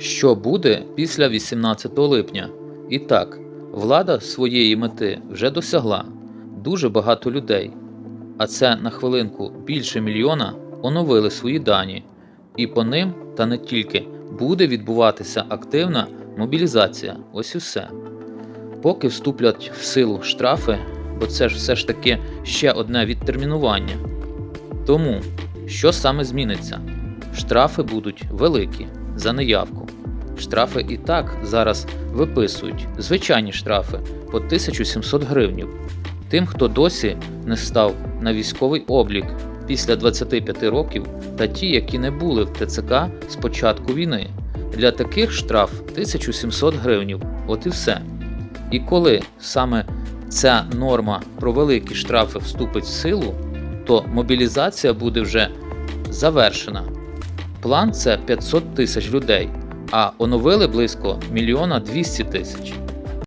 Що буде після 18 липня? І так, влада своєї мети вже досягла. Дуже багато людей, а це на хвилинку більше мільйона, оновили свої дані, і по ним, та не тільки, буде відбуватися активна мобілізація. Ось і все. Поки вступлять в силу штрафи, бо це ж все ж таки ще одне відтермінування. Тому, що саме зміниться? Штрафи будуть великі за неявку. Штрафи і так зараз виписують звичайні штрафи по 1700 гривнів. Тим, хто досі не став на військовий облік після 25 років, та ті, які не були в ТЦК з початку війни. Для таких штраф 1700 гривнів. От і все. І коли саме ця норма про великі штрафи вступить в силу, то мобілізація буде вже завершена. План це 500 тисяч людей, а оновили близько мільйона 200 тисяч.